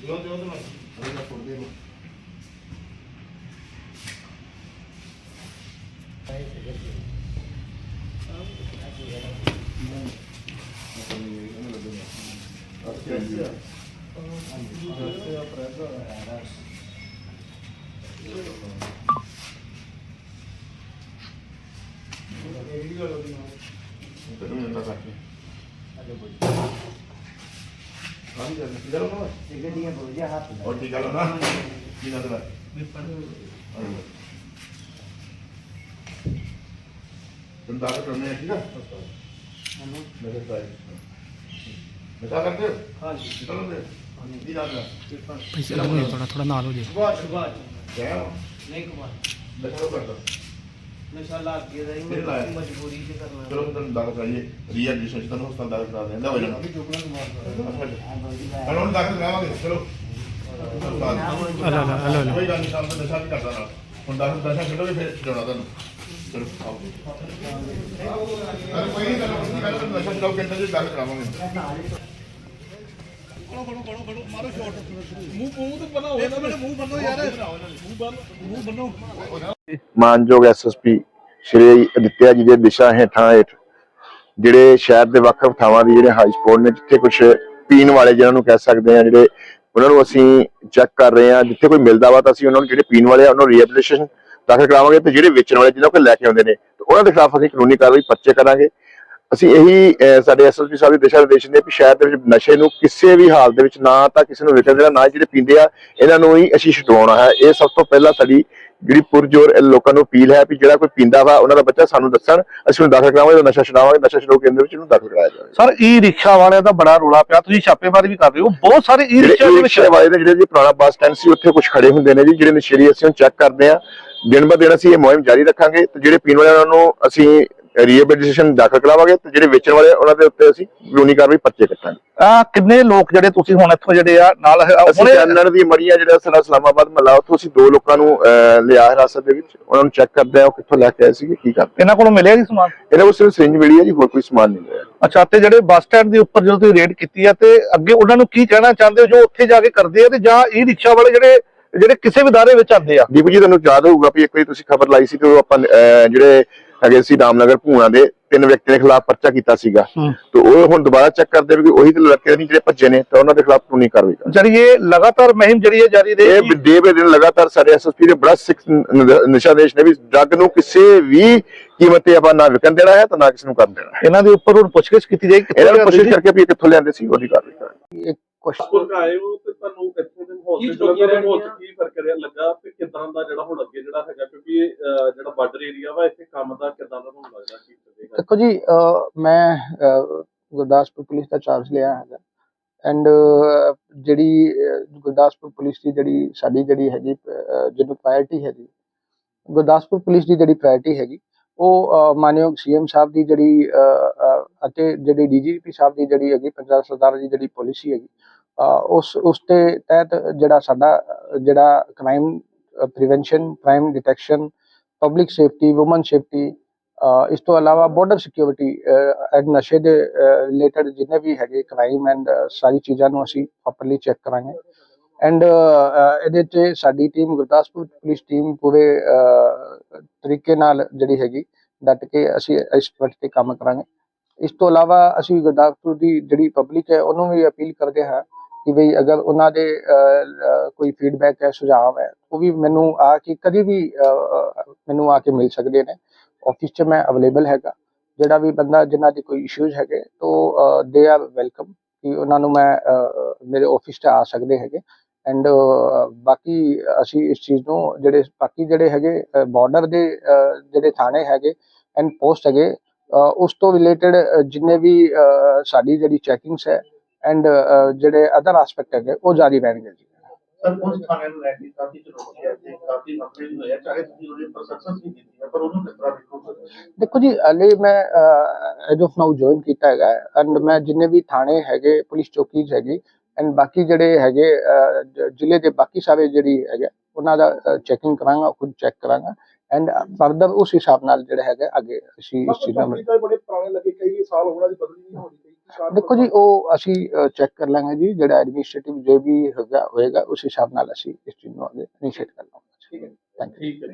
ਕਿਉਂ ਕਰੀ ਜੋ ਜੋ ਨਾ ਅਰੇ ਨਾ ਫੋੜ ਗੱਲ ਨਾ ਸਿਗੜੀਆਂ ਬੋਝਾ ਹੱਥ ਉਹ ਠੀਕ ਗੱਲ ਨਾ ਕੀ ਨਾ ਤੇਰਾ ਤੁਮ ਦਾਖਲ ਕਰਨੇ ਆ ਠੀਕ ਆ ਮੇਰੇ ਸਾਈ ਮਜ਼ਾ ਕਰਦੇ ਹੋ ਹਾਂਜੀ। ਚਲੋ ਦੇ ਹਾਂਜੀ ਦਾ ਦਾ ਪੈਸੇ ਲੱਗਣੇ ਥੋੜਾ ਥੋੜਾ ਨਾਲ ਹੋ ਜੇ ਸੁਭਾਸ਼ ਸੁਭਾਸ਼। ਜੈ ਨਹੀਂ ਕੁਮਾਰ। ਦੇਖੋ ਕਰਦਾ ਨਸ਼ਾ ਲੱਗ ਗਿਆ ਦਾ ਫਿਰ ਲਾਇਆ। ਹੀ। ਮਜਬੂਰੀ ਤੇ ਕਰਨਾ। ਚਲੋ ਤੁਹਾਨੂੰ ਦਾਖਲ ਕਰਾਈਏ ਰੀਆ ਜੀ ਸੋਚ ਤੁਹਾਨੂੰ ਹਸਪਤਾਲ ਦਾਖਲ ਕਰਾ ਦੇ। ਲਓ ਇਹਨਾਂ ਨੂੰ। ਹਲੋ ਦਾਖਲ ਕਰਾਵਾਂਗੇ ਚਲੋ। ਹਲੋ ਹਲੋ ਕੋਈ ਗੱਲ ਨਹੀਂ ਸਾਹਿਬ ਦਾ ਨਸ਼ਾ ਵੀ ਕਰਦਾ ਨਾਲ। ਹੁਣ ਦਾਖਲ ਦਸ਼ਾ ਛੱਡੋਗੇ ਫਿਰ ਛਡਾਉਣਾ ਤੁਹਾਨੂੰ। ਚਲੋ ਆਓ। ਅਰੇ ਕੋਈ ਨਹੀਂ ਤੁਹਾਨੂੰ ਪਹਿਲਾਂ ਨਸ਼ਾ ਛਡਾਓ ਕਿੰਨੇ ਦੇ ਦਾਖਲ ਕਰਾਵਾਂਗੇ। ਮਾਨਯੋਗ ਐਸਐਸਪੀ ਸ਼੍ਰੀ ਅਦਿੱਤਿਆ ਜੀ ਦੇ ਦਿਸ਼ਾ ਹੇਠਾਂ ਹੇਠ ਜਿਹੜੇ ਸ਼ਹਿਰ ਦੇ ਵੱਖ-ਵੱਖ ਥਾਵਾਂ ਦੀ ਜਿਹੜੇ ਹਾਈ ਸਪੋਰਟ ਨੇ ਜਿੱਥੇ ਕੁਝ ਪੀਣ ਵਾਲੇ ਜਿਹਨਾਂ ਨੂੰ ਕਹਿ ਸਕਦੇ ਆ ਜਿਹੜੇ ਉਹਨਾਂ ਨੂੰ ਅਸੀਂ ਚੈੱਕ ਕਰ ਰਹੇ ਆ ਜਿੱਥੇ ਕੋਈ ਮਿਲਦਾ ਵਾ ਤਾਂ ਅਸੀਂ ਉਹਨਾਂ ਨੂੰ ਜਿਹੜੇ ਪੀਣ ਵਾਲੇ ਆ ਉਹਨਾਂ ਨੂੰ ਰੀਹੈਬਿਲਿਟੇਸ਼ਨ ਦਾਖਲ ਕਰਾਵਾਂਗੇ ਤੇ ਜਿਹੜੇ ਵੇਚਣ ਵਾਲੇ ਜਿਹਨਾਂ ਕੋਲ ਲੈ ਕੇ ਆਉਂਦੇ ਨੇ ਉਹਨਾਂ ਦੇ ਖਿਲਾਫ ਅਸੀਂ ਕਾਨੂੰਨੀ ਕਾਰਵਾਈ ਪਰਚੇ ਕਰਾਂਗੇ। ਅਸੀਂ ਇਹੀ ਸਾਡੇ ਐਸਐਸਪੀ ਸਾਹਿਬ ਦੇ ਦਿਸ਼ਾ ਨਿਰਦੇਸ਼ ਨੇ ਵੀ ਸ਼ਹਿਰ ਦੇ ਵਿੱਚ ਨਸ਼ੇ ਨੂੰ ਕਿਸੇ ਵੀ ਹਾਲਤ ਦੇ ਵਿੱਚ ਨਾ ਤਾਂ ਕਿਸੇ ਨੂੰ ਵਿਕਣ ਦੇਣਾ ਨਾ ਜਿਹੜੇ ਪੀਂਦੇ ਆ ਇਹਨਾਂ ਨੂੰ ਹੀ ਅਸੀਂ ਛਡਵਾਉਣਾ ਹੈ। ਇਹ ਸਭ ਤੋਂ ਪਹਿਲਾਂ ਸਾਡੀ ਜਿਹੜੀ ਪੁਰਜੋਰ ਲੋਕਾਂ ਨੂੰ ਅਪੀਲ ਹੈ ਵੀ ਜਿਹੜਾ ਕੋਈ ਪੀਂਦਾ ਵਾ ਉਹਨਾਂ ਦਾ ਬੱਚਾ ਸਾਨੂੰ ਦੱਸਣ ਅਸੀਂ ਉਹਨੂੰ ਦਾਖਲ ਕਰਾਵਾਂਗੇ ਨਸ਼ਾ ਛਡਾਵਾਂਗੇ ਨਸ਼ਾ ਛਡਾਓ ਕੇਂਦਰ ਵਿੱਚ ਉਹਨੂੰ ਦਾਖਲ ਕਰਾਇਆ ਜਾਵੇ। ਸਰ ਈ ਰਿਕਸ਼ਾ ਵਾਲਿਆਂ ਦਾ ਬੜਾ ਰੋਲਾ ਪਿਆ ਤੁਸੀਂ ਛਾਪੇਮਾਰੀ ਵੀ ਕਰ ਰਹੇ ਹੋ ਬਹੁਤ ਸਾਰੇ ਈ ਰਿਕਸ਼ਾ ਦੇ ਜਿਹੜੇ ਵਿੱਚ ਰਿਕਸ਼ੇ ਵਾਲੇ ਨੇ ਜਿਹੜੇ ਜੀ ਪੁਰਾਣਾ ਬੱਸ ਸਟੈਂਡ ਸੀ ਉੱਥੇ ਕੁਝ ਖੜੇ ਹੁੰਦੇ ਨੇ ਜੀ ਜਿਹੜੇ ਨਸ਼ੇੜੀ ਅਸੀਂ ਉਹ ਚੈੱਕ ਕਰਦੇ ਆ। ਦਿਨ ਬ ਦਿਨ ਅਸੀਂ ਇਹ ਮੁਹਿੰਮ ਜਾਰੀ ਰੱਖਾਂਗੇ ਤੇ ਜਿਹੜੇ ਪੀਣ ਵਾਲੇ ਉਹਨਾਂ ਨੂੰ ਅਸੀਂ ਰੀਹੈਬਿਲਿਟੇਸ਼ਨ ਦਾਖਲ ਕਰਾਵਾਂਗੇ ਤੇ ਜਿਹੜੇ ਵੇਚਣ ਵਾਲੇ ਉਹਨਾਂ ਦੇ ਉੱਤੇ ਅਸੀਂ ਕਾਨੂੰਨੀ ਕਾਰਵਾਈ ਪਰਚੇ ਕੱਟਾਂਗੇ। ਆ ਕਿੰਨੇ ਲੋਕ ਜਿਹੜੇ ਤੁਸੀਂ ਹੁਣ ਇੱਥੋਂ ਜਿਹੜੇ ਆ ਨਾਲ ਹੁਣੇ ਚੰਨਣ ਦੀ ਮੜੀਆ ਜਿਹੜਾ ਸਾਡਾ ਇਸਲਾਮਾਬਾਦ ਮਹੱਲਾ ਉੱਥੋਂ ਅਸੀਂ ਦੋ ਲੋਕਾਂ ਨੂੰ ਲਿਆ ਹਿਰਾਸਤ ਦੇ ਵਿੱਚ। ਉਹਨਾਂ ਨੂੰ ਚੈੱਕ ਕਰਦੇ ਆ ਉਹ ਕਿੱਥੋਂ ਲੈ ਕੇ ਆਏ ਸੀਗੇ ਕੀ ਕਰਦੇ ਇਹਨਾਂ ਕੋਲੋਂ ਮਿਲਿਆ ਜੀ ਸਮਾਨ? ਇਹਨਾਂ ਕੋਲ ਸਿਰਫ ਸਿੰਜ ਮਿਲੀ ਹੈ ਜੀ ਹੋਰ ਕੋਈ ਸਮਾਨ ਨਹੀਂ ਮਿਲਿਆ। ਅੱਛਾ ਤੇ ਜਿਹੜੇ ਬੱਸ ਸਟੈਂਡ ਦੇ ਉੱਪਰ ਜਦੋਂ ਤੁਸੀਂ ਰੇਡ ਕੀਤੀ ਆ ਤੇ ਅੱਗੇ ਉਹਨਾਂ ਨੂੰ ਕੀ ਕਹਿਣਾ ਚਾਹੁੰਦੇ ਹੋ ਜੋ ਉੱਥੇ ਜਾ ਕੇ ਕਰਦੇ ਆ ਤੇ ਜਾਂ ਈ ਰਿਕਸ਼ਾ ਵਾਲੇ ਜਿਹੜੇ ਜਿਹੜੇ ਕਿਸੇ ਵੀ ਦਾਇਰੇ ਵਿੱਚ ਆਉਂਦੇ ਆ। ਦੀਪੂ ਜੀ ਤੁਹਾਨੂੰ ਯਾਦ ਹੋਊਗਾ ਵੀ ਇੱਕ ਵਾਰੀ ਤੁਸੀਂ ਖਬਰ ਲਾਈ ਸੀ ਤੇ ਉਹ ਆਪਾਂ ਜਿਹੜੇ ਹੈਗੇ ਸੀ ਰਾਮਨਗਰ ਭੂਣਾ ਦੇ ਤਿੰਨ ਵਿਅਕਤੀਆਂ ਦੇ ਖਿਲਾਫ ਪਰਚਾ ਕੀਤਾ ਸੀਗਾ। ਤੇ ਉਹ ਹੁਣ ਦੁਬਾਰਾ ਚੈੱਕ ਕਰਦੇ ਵੀ ਉਹੀ ਤੇ ਲੜਕੇ ਨਹੀਂ ਜਿਹੜੇ ਭੱਜੇ ਨੇ ਤਾਂ ਉਹਨਾਂ ਦੇ ਖਿਲਾਫ ਕਾਨੂੰਨੀ ਕਾਰਵਾਈ ਕਰਾਂਗੇ ਜਿਹੜੀ ਇਹ ਲਗਾਤਾਰ ਮੁਹਿੰਮ ਜਿਹੜੀ ਹੈ ਜਾਰੀ ਇਹ ਰਹੇਗੀ ਡੇ ਬੇ ਦਿਨ ਲਗਾਤਾਰ ਸਾਡੇ ਐਸਐਸਪੀ ਦੇ ਬੜਾ ਸਿਕ ਨਿਸ਼ਾਦੇਸ਼ ਨੇ ਵੀ ਡਰੱਗ ਨੂੰ ਕਿਸੇ ਵੀ ਕੀਮਤ ਤੇ ਆਪਾਂ ਨਾ ਵਿਕਣ ਦੇਣਾ ਹੈ ਤਾਂ ਨਾ ਕਿਸੇ ਨੂੰ ਕਰਨ ਦੇਣਾ ਇਹਨਾਂ ਦੇ ਉੱਪਰ ਹੁਣ ਪੁੱਛਗਿੱਛ ਕੀਤੀ ਜਾਏਗੀ ਕਿੱਥੋਂ ਇਹਨਾਂ ਨੂੰ? ਕਰਕੇ ਵੀ ਇਹ ਕਿੱਥੋਂ ਲਿਆਂਦੇ ਸੀ ਉਹਦੀ ਕਾਰਵਾਈ ਕਰਾਂਗੇ। ਪੁਰਕ ਆਏ ਹੋ ਤੇ ਤੁਹਾਨੂੰ ਇੱਥੇ ਦੇ ਮਾਹੌਲ ਤੇ ਜਿਹੜਾ ਦੇ ਮਾਹੌਲ ਚ ਕੀ ਫ਼ਰਕ ਰਿਹਾ? ਲੱਗਾ ਤੇ ਕਿਦਾਂ ਦਾ ਜਿਹੜਾ ਹੁਣ ਅੱਗੇ ਜਿਹੜਾ ਹੈਗਾ ਕਿਉਂਕਿ ਇਹ, ਅਹ, ਜਿਹੜਾ ਬਾਰਡਰ ਏਰੀਆ ਵਾ ਇੱਥੇ ਕੰਮ ਦਾ ਕਿਦਾਂ ਦਾ ਤੁਹਾਨੂੰ ਲੱਗਦਾ ਕੀ ਚੱਲੇਗਾ? ਦੇਖੋ ਜੀ ਮੈਂ ਗੁਰਦਾਸਪੁਰ ਪੁਲਿਸ ਦਾ ਚਾਰਜ ਲਿਆ ਹੈਗਾ। ਐਂਡ ਜਿਹੜੀ ਗੁਰਦਾਸਪੁਰ ਪੁਲਿਸ ਦੀ ਜਿਹੜੀ ਸਾਡੀ ਜਿਹੜੀ ਹੈਗੀ ਜਿਹਨੂੰ ਪ੍ਰਾਇੋਰਟੀ ਹੈਗੀ ਗੁਰਦਾਸਪੁਰ ਪੁਲਿਸ ਦੀ ਜਿਹੜੀ ਪ੍ਰਾਇੋਰਟੀ ਹੈਗੀ ਉਹ ਮਾਨਯੋਗ ਸੀਐਮ ਸਾਹਿਬ ਦੀ ਜਿਹੜੀ ਅਤੇ ਜਿਹੜੀ ਡੀਜੀਪੀ ਸਾਹਿਬ ਦੀ ਜਿਹੜੀ ਹੈਗੀ ਪੰਜਾਬ ਸਰਕਾਰ ਦੀ ਜਿਹੜੀ ਪਾਲਿਸੀ ਹੈਗੀ ਉਸ ਉਸ ਤੇ ਤਹਿਤ ਜਿਹੜਾ ਸਾਡਾ, ਜਿਹੜਾ crime prevention crime detection public safety women safety ਇਸ ਤੋਂ ਇਲਾਵਾ ਬਾਰਡਰ ਸਿਕਿਉਰਿਟੀ ਐਂਡ ਨਸ਼ੇ ਦੇ ਰਿਲੇਟਡ ਜਿੰਨੇ ਵੀ ਹੈਗੇ ਕ੍ਰਾਈਮ ਐਂਡ ਸਾਰੀ ਚੀਜ਼ਾਂ ਨੂੰ ਅਸੀਂ ਪ੍ਰੋਪਰਲੀ ਚੈੱਕ ਕਰਾਂਗੇ। ਐਂਡ ਇਹਦੇ ਤੇ ਸਾਡੀ ਟੀਮ ਗੁਰਦਾਸਪੁਰ ਪੁਲਿਸ ਟੀਮ ਪੂਰੇ ਤਰੀਕੇ ਨਾਲ ਜਿਹੜੀ ਹੈਗੀ, ਡਟ ਕੇ ਅਸੀਂ ਇਸ ਪ੍ਰੋਜੈਕਟ ਤੇ ਕੰਮ ਕਰਾਂਗੇ। ਇਸ ਤੋਂ ਇਲਾਵਾ ਅਸੀਂ ਗੁਰਦਾਸਪੁਰ ਦੀ ਜਿਹੜੀ ਪਬਲਿਕ ਹੈ, ਉਹਨੂੰ ਵੀ ਅਪੀਲ ਕਰਦੇ ਹਾਂ ਕਿ ਵੀ ਅਗਰ ਉਹਨਾਂ ਦੇ ਕੋਈ ਫੀਡਬੈਕ ਹੈ, ਸੁਝਾਅ ਹੈ, ਉਹ ਵੀ ਮੈਨੂੰ ਆ ਕੇ ਕਦੀ ਵੀ ਮੈਨੂੰ ਆ ਕੇ ਮਿਲ ਸਕਦੇ ਨੇ। ਆਫਿਸ 'ਚ ਮੈਂ ਅਵੇਲੇਬਲ ਹੈਗਾ। ਜਿਹੜਾ ਵੀ ਬੰਦਾ, ਜਿਨ੍ਹਾਂ ਦੇ ਕੋਈ ਇਸ਼ੂਜ਼ ਹੈਗੇ, ਤਾਂ ਦੇ ਆਰ ਵੈਲਕਮ ਕਿ ਉਹਨਾਂ ਨੂੰ ਮੈਂ ਮੇਰੇ ਆਫਿਸ 'ਚ ਆ ਸਕਦੇ ਹੈਗੇ। ਐਂਡ ਬਾਕੀ ਅਸੀਂ ਇਸ ਚੀਜ਼ ਨੂੰ ਜਿਹੜੇ, ਬਾਕੀ ਜਿਹੜੇ ਹੈਗੇ ਬਾਰਡਰ ਦੇ ਜਿਹੜੇ ਥਾਣੇ ਹੈਗੇ ਐਂਡ ਪੋਸਟ ਹੈਗੇ ਉਸ ਤੋਂ ਰਿਲੇਟਡ ਜਿੰਨੇ ਵੀ ਸਾਡੀ ਜਿਹੜੀ ਚੈਕਿੰਗਸ ਹੈ ਐਂਡ ਜਿਹੜੇ ਅਦਰ ਐਸਪੈਕਟ ਹੈਗੇ ਉਹ ਜਾਰੀ ਰਹਿਣਗੇ ਜੀ। ਸਰ ਉਸ ਥਾਣੇ ਨੂੰ ਲੈ ਕੇ ਕਾਫੀ ਚੁਣੌਤੀ ਹੈ ਤੇ ਕਾਫੀ ਮਸਲੇ ਵੀ ਹੋਏ ਆ ਚਾਹੇ ਤੁਸੀਂ ਉਹਦੇ ਉੱਪਰ ਸਕਸੈਸ ਵੀ ਕੀਤੀ ਹੈ ਪਰ ਉਹਨੂੰ ਕਿਸ ਤਰ੍ਹਾਂ ਦੇਖੋਗੇ ਦੇਖੋ ਜੀ ਹਲੇ ਮੈਂ ਐਜ ਆਫ ਜੁਆਇਨ ਕੀਤਾ ਹੈਗਾ ਐਂਡ ਮੈਂ ਜਿੰਨੇ ਵੀ ਥਾਣੇ ਹੈਗੇ ਪੁਲਿਸ ਚੌਕੀਜ਼ ਹੈਗੀ ਐਂਡ ਬਾਕੀ ਜਿਹੜੇ ਹੈਗੇ ਅਹ, ਜ- ਜ਼ਿਲ੍ਹੇ ਦੇ ਬਾਕੀ ਸਾਰੇ ਜਿਹੜੀ ਹੈਗੇ ਉਹਨਾਂ ਦਾ ਚੈਕਿੰਗ ਕਰਾਂਗਾ ਖੁਦ ਚੈੱਕ ਕਰਾਂਗਾ ਐਂਡ ਫਰਦਰ ਉਸ ਹਿਸਾਬ ਨਾਲ ਜਿਹੜਾ ਹੈਗਾ ਅੱਗੇ ਅਸੀਂ ਇਸ ਚੀਜ਼ ਨੂੰ ਬੜੇ ਪੁਰਾਣੇ ਲੱਗੇ ਕਈ ਸਾਲ ਹੋਣਾ ਦੀ ਬਦਲੀ ਨਹੀਂ ਹੋਣੀ ਦੇਖੋ ਜੀ ਉਹ ਅਸੀਂ ਚੈੱਕ ਕਰ ਲਾਂਗੇ ਜੀ ਜਿਹੜਾ ਐਡਮਿਨਿਸਟ੍ਰੇਟਿਵ ਜੋ ਵੀ ਹੈਗਾ ਹੋਏਗਾ ਉਸ ਹਿਸਾਬ ਨਾਲ ਅਸੀਂ ਇਸ ਚੀਜ਼ ਨੂੰ ਅੱਗੇ ਇਨੀਸ਼ੀਏਟ ਕਰ ਲਾਂਗੇ। ਠੀਕ ਹੈ ਥੈਂਕ ਯੂ